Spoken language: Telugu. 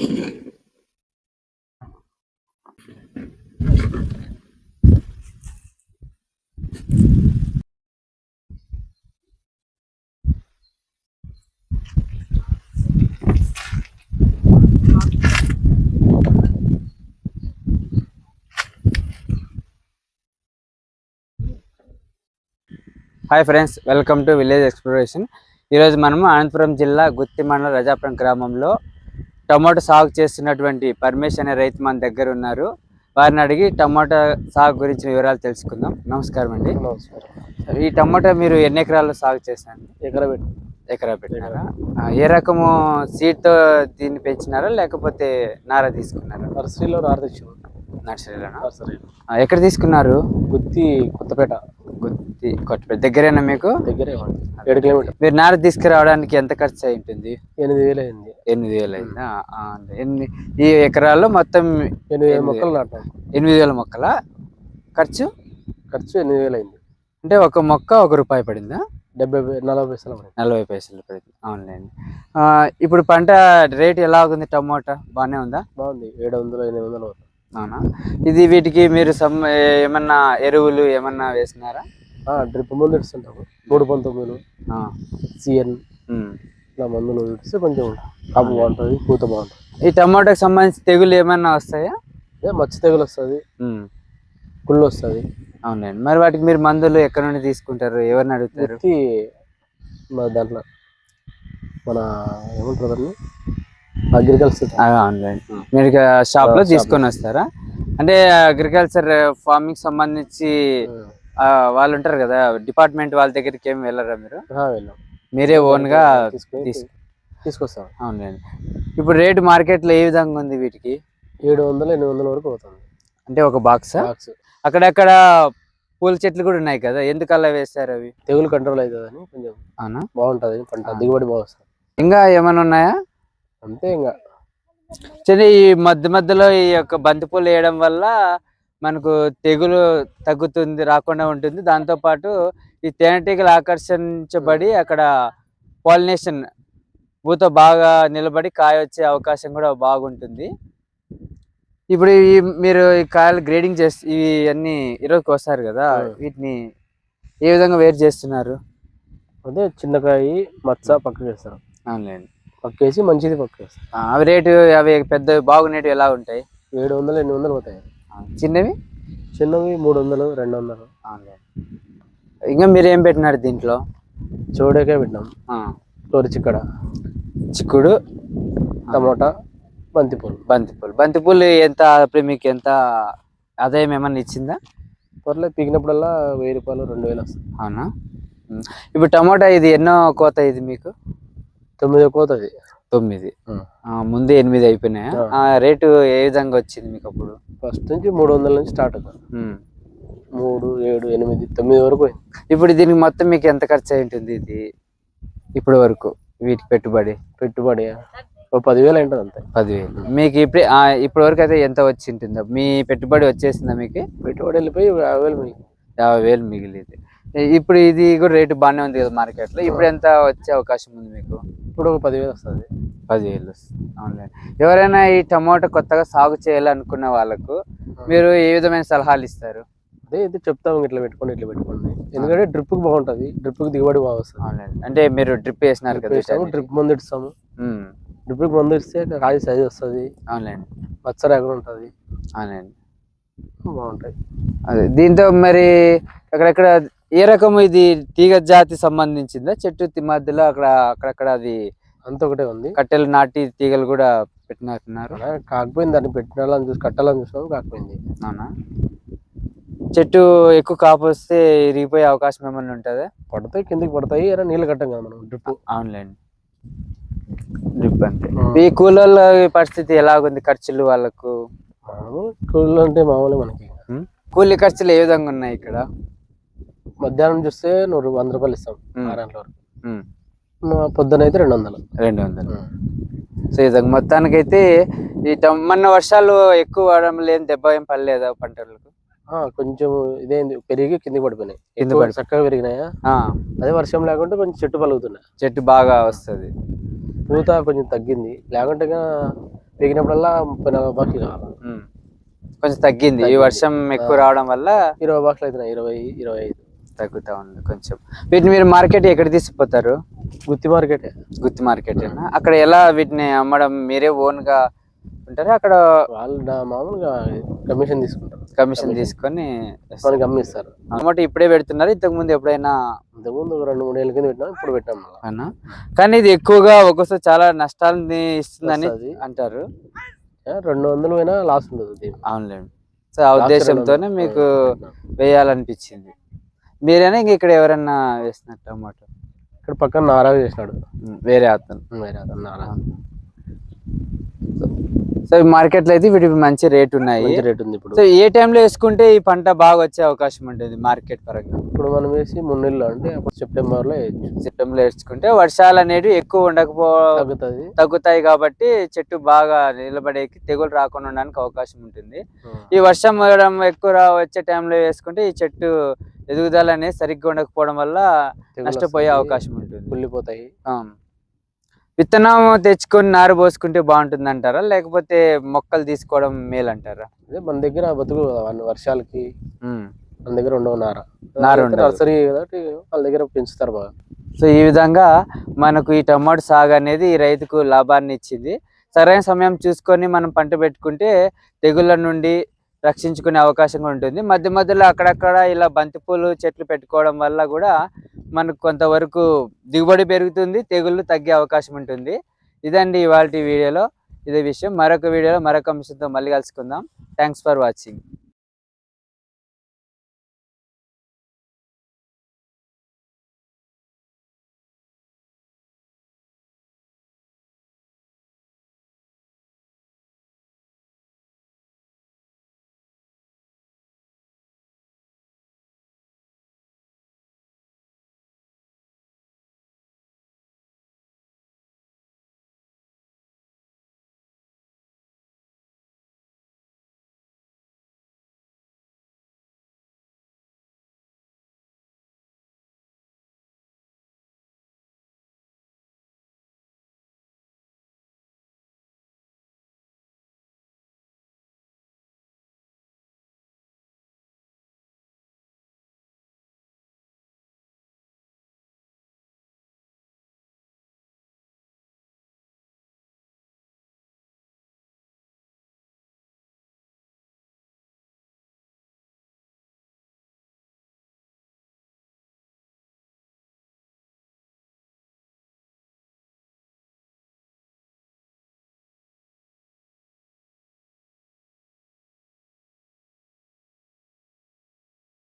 Hi friends welcome to village exploration ఈరోజు మనము అనంతపురం జిల్లా గుత్తి మండలం రజాపురం గ్రామంలో టమాటో సాగు చేస్తున్నటువంటి పరమేశ్ అనే రైతు మన దగ్గర ఉన్నారు. వారిని అడిగి టమాటా సాగు గురించి వివరాలు తెలుసుకుందాం. నమస్కారం అండి. నమస్కారం. ఈ టమాటా మీరు ఎన్ని ఎకరాల్లో సాగు చేశారు ఎకరా పెట్టు ఎకరా పెట్టినారా? ఏ రకము సీడ్తో దీన్ని పెంచినారా? లేకపోతే నారా తీసుకున్నారా? నర్సరీలో నారు తెచ్చాము నర్సరీలోనా? నర్సరీ ఆ, ఎక్కడ తీసుకున్నారు? గుత్తి కొత్తపేట. గుత్తి కొట్టపేట దగ్గరేనా మీకు? దగ్గరే ఉంది. ఏడు కిలోమీటర్. మీరు నార తీసుకురావడానికి ఎంత ఖర్చు అయి ఉంటుంది ఎనిమిది వేలు అయింది. ఎనిమిది వేలు అయిందా? ఎన్ని ఈ ఎకరాల్లో మొత్తం ఎనిమిది వేల మొక్కలు నాటాం. ఎనిమిది వేల మొక్కల? ఖర్చు? ఖర్చు ఎనిమిది వేలు అయింది. అంటే ఒక మొక్క ఒక రూపాయి పడిందా? డెబ్బై నలభై పైసలు నలభై పైసలు పడింది. అవునులేండి. ఆ, ఇప్పుడు పంట రేట్ ఎలా ఉంది టమోటా? బాగానే ఉందా? బాగుంది. ఏడు వందలు ఎనిమిది వందలు అవునా? ఇది వీటికి మీరు సమ్ ఏమన్నా ఎరువులు ఏమన్నా వేసినారా? డ్రిప్ మందు ఇస్తుంటాము మూడు పంతొమ్మిదిలు ఆ, సిఎన్. ఇలా మందులు ఇస్తే కొంచెం కాపు బాగుంటుంది పూత బాగుంటుంది. ఈ టమోటాకి సంబంధించి తెగులు ఏమన్నా వస్తాయా? ఏ మచ్చ తెగులు వస్తుంది. కుళ్ళు వస్తుంది. అవునండి మరి వాటికి మీరు మందులు ఎక్కడ నుండి తీసుకుంటారు? ఎవరిని అడుగుతారు? మన దాంట్లో మన ఏమంటారు దాన్ని? అగ్రికల్చర్. ఆ, అవునులేండి మీరు షాప్లో తీసుకొని వస్తారా? అంటే అగ్రికల్చర్ ఫార్మింగ్ సంబంధించి ఆ, వాళ్ళు ఉంటారు కదా డిపార్ట్మెంట్ వాళ్ళ దగ్గరికి ఏమి వెళ్ళరా మీరు? మీరే ఓన్గా తీసుకొస్తాం. అవునండి ఇప్పుడు రేటు మార్కెట్లో ఏ విధంగా ఉంది వీటికి? ఏడు వందలు ఎనిమిది వందల వరకు అవుతుంది అంటే ఒక బాక్స్ అక్కడక్కడ పూల చెట్లు కూడా ఉన్నాయి కదా ఎందుకు అలా వేస్తారు అవి? తెగులు కంట్రోల్ అవుతుందని కొంచెం అవునా? బాగుంటది పంట. దిగుబడి బాగా ఇంకా ఏమైనా ఉన్నాయా? అంతే ఇంకా సరే ఈ మధ్య మధ్యలో ఈ యొక్క బంతిపూలు వేయడం వల్ల మనకు తెగులు తగ్గుతుంది రాకుండా ఉంటుంది. దాంతో పాటు ఈ తేనెటీగలు ఆకర్షించబడి అక్కడ పాలినేషన్ పూత బాగా నిలబడి కాయ వచ్చే అవకాశం కూడా బాగుంటుంది. ఇప్పుడు ఈ మీరు ఈ కాయలు గ్రేడింగ్ చేసి ఇవి అన్ని ఈరోజుకి వస్తారు కదా. వీటిని ఏ విధంగా వేరు చేస్తున్నారు? అదే చిన్నకాయ మచ్చ పక్కకు వేస్తారు. అవునులేండి. పక్కేసి మంచిది పక్క వేస్తారు ఆ, అవి రేటు అవి పెద్ద బాగునేటివి ఎలా ఉంటాయి? ఏడు వందలు ఎనిమిది వందలు పోతాయి చిన్నవి? చిన్నవి మూడు వందలు రెండు వందలు. ఇంకా మీరు ఏం పెట్టినారు దీంట్లో? చోడకాయ పెట్టినాం. తోరి చిక్కడ. చిక్కుడు. టమోటా బంతిపూలు. బంతిపూలు. బంతిపూలు ఎంత ఇప్పుడు మీకు ఎంత ఆదాయం ఏమన్నా ఇచ్చిందా? త్వరలో పీకినప్పుడల్లా వెయ్యి రూపాయలు రెండు వేలు వస్తుంది అవునా. ఇప్పుడు టమోటా ఇది ఎన్నో కోత ఇది మీకు? తొమ్మిది పోతుంది. తొమ్మిది. ముందు ఎనిమిది అయిపోయినాయా? ఆ. రేటు ఏ విధంగా వచ్చింది మీకు అప్పుడు? ఫస్ట్ నుంచి మూడు వందల నుంచి స్టార్ట్ అవుతుంది. మూడు ఏడు ఎనిమిది తొమ్మిది వరకు ఇప్పుడు దీనికి మొత్తం మీకు ఎంత ఖర్చు అయి ఉంటుంది ఇది? ఇప్పటి వరకు వీటికి పెట్టుబడి? పెట్టుబడి ఓ పదివేలు ఉంటుంది అంతే. పదివేలు. మీకు ఇప్పుడు ఇప్పటి వరకు అయితే ఎంత వచ్చి ఉంటుందో మీ పెట్టుబడి వచ్చేసిందా మీకు? పెట్టుబడి వెళ్ళిపోయి యాభై వేలు మిగిలింది. యాభై వేలు మిగిలింది. ఇప్పుడు ఇది కూడా రేటు బాగానే ఉంది కదా మార్కెట్లో. ఇప్పుడు ఎంత వచ్చే అవకాశం ఉంది మీకు? ఇప్పుడు ఒక పదివేలు వస్తుంది. పదివేలు వస్తుంది. అవునులేండి ఎవరైనా ఈ టమాటో కొత్తగా సాగు చేయాలనుకున్న వాళ్ళకు మీరు ఏ విధమైన సలహాలు ఇస్తారు? అదే ఇది చెప్తాము ఇట్లా పెట్టుకోండి ఇట్లా పెట్టుకోండి. ఎందుకంటే డ్రిప్కి బాగుంటది. డ్రిప్కి దిగుబడి బాగా వస్తుంది. అంటే మీరు డ్రిప్ వేసినారు కదా. డ్రిప్ మందు ఇస్తాము. ఉమ్, డ్రిప్కి మందు ఇస్తే కాయ సైజ్ వస్తుంది. అవునండి పచ్చ రేగడ ఉంటుంది. అవునండి బాగుంటాయి. అదే. దీంతో మరి అక్కడక్కడ ఏ రకం ఇది తీగ జాతి సంబంధించిందా? చెట్టు తి- మధ్యలో అక్కడ అక్కడక్కడ అది అంత ఒకటే ఉంది. కట్టెలు నాటి తీగలు కూడా పెట్టినట్టున్నారు కాకపోయింది దాన్ని పెట్టాలని చూసి కట్టాలని చూసినాము కాకపోయింది. అవునా? చెట్టు ఎక్కువ కాపు వస్తే ఇరిగిపోయే అవకాశం ఏమన్నా ఉంటుందా? పడతాయి కిందికి పడతాయి ఎరా నీళ్ళు కట్టాం కదా మనం డ్రిప్ అవునులేండి. డ్రిప్ అంతే. ఈ కూలీల పరిస్థితి ఎలాగుంది ఖర్చులు వాళ్ళకు? మామూలు కూలీలు అంటే మామూలే మనకి? కూలీ ఖర్చులు ఏ విధంగా ఉన్నాయి ఇక్కడ? మధ్యాహ్నం చూస్తే నూరు వంద రూపాయలు ఇస్తాం ఉమ్. ఆరు గంటల వరకు. పొద్దున అయితే రెండు వందలు. రెండు వందలు. సో విధంగా మొత్తానికైతే ఈ మొన్న వర్షాలు ఎక్కువ పడడం లేదు దెబ్బ ఏం పడలేదా పంటలకు? కొంచెం ఇదేంది పెరిగి కిందికి పడిపోయినాయి. కింద పడి- చక్కగా పెరిగినాయా? అదే వర్షం లేకుంటే కొంచెం చెట్టు పలుకుతున్నాయి. చెట్టు బాగా వస్తుంది. పూత కొంచెం తగ్గింది. లేకుంటే పెరిగినప్పుడల్లా ముప్పై నలభై బాక్సులు కావాలి. ఉమ్. కొంచెం తగ్గింది. ఈ. వర్షం ఎక్కువ. రావడం వల్ల ఇరవై బాక్సులు అవుతున్నాయి ఇరవై ఇరవై ఐదు. తగ్గుతా ఉంది కొంచెం. వీటిని మీరు మార్కెట్ ఎక్కడ తీసుకుపోతారు? గుత్తి మార్కెట్. గుత్తి మార్కెట్ అక్కడ ఎలా వీటిని అమ్మడం? మీరే ఓన్గా ఉంటారా? అక్కడ వాళ్ళు మామూలుగా కమిషన్ తీసుకుంటారు. కమిషన్ తీసుకొని మనకి అమ్మిస్తారు టమాటో ఇప్పుడే పెడుతున్నారు. ఇంతకు ముందు ఎప్పుడైనా? ఇంతకుముందు ఒక రెండు మూడు ఏళ్ళ కింద పెట్టినాం ఇప్పుడు పెట్టాం అన్నా కానీ ఇది ఎక్కువగా ఒక్కోసారి చాలా నష్టాలని ఇస్తుందని. అంటారు. రెండు వందలు పోయినా లాస్ ఉండదు. అవునులేండి. సో ఆ ఉద్దేశంతోనే మీకు. వేయాలనిపించింది. మీరైనా ఇంక ఇక్కడ ఎవరన్నా వేస్తున్నారు టమాటో? ఇక్కడ పక్కన నారా చేసినాడు. వేరే అతను. వేరే అతను నారా సో ఈ మార్కెట్లో అయితే వీటికి మంచి రేట్ ఉన్నాయి. మంచి రేట్ ఉంది ఇప్పుడు. సో ఏ టైంలో వేసుకుంటే ఈ పంట బాగా వచ్చే అవకాశం ఉంటుంది మార్కెట్ పరంగా? ఇప్పుడు మనం వేసి మూడు నెలలు అంటే అప్పుడు సెప్టెంబర్లో వేయచ్చు. సెప్టెంబర్లో వేసుకుంటే వర్షాలు అనేవి ఎక్కువ ఉండకపో తగ్గుతుంది తగ్గుతాయి కాబట్టి చెట్టు బాగా నిలబడేకి తెగులు రాకుండా ఉండడానికి అవకాశం ఉంటుంది. ఈ వర్షం ఎక్కువ వచ్చే టైంలో వేసుకుంటే ఈ చెట్టు ఎదుగుదల అనేది సరిగ్గా ఉండకపోవడం వల్ల నష్టపోయే అవకాశం ఉంటుంది. కుళ్ళిపోతాయి. విత్తనం తెచ్చుకొని నారు పోసుకుంటే బాగుంటుంది అంటారా లేకపోతే మొక్కలు తీసుకోవడం మేలు అంటారా అదే మన దగ్గర బతుకు వర్షాలకి. మన దగ్గర ఉండవు నార. నర్సరీ కాబట్టి వాళ్ళ దగ్గర పెంచుతారు బాగా. సో ఈ విధంగా మనకు ఈ టమాటో సాగు అనేది రైతుకు లాభాన్ని ఇచ్చింది. సరైన సమయం చూసుకొని మనం పంట పెట్టుకుంటే తెగుళ్ళ నుండి రక్షించుకునే అవకాశం ఉంటుంది. మధ్య మధ్యలో అక్కడక్కడ ఇలా బంతిపూలు చెట్లు పెట్టుకోవడం వల్ల కూడా మనకు కొంతవరకు దిగుబడి పెరుగుతుంది తెగుళ్ళు తగ్గే అవకాశం ఉంటుంది. ఇదండి ఇవాళ వీడియోలో. ఇదే విషయం. మరొక వీడియోలో మరొక అంశంతో మళ్ళీ కలుసుకుందాం. Thanks for watching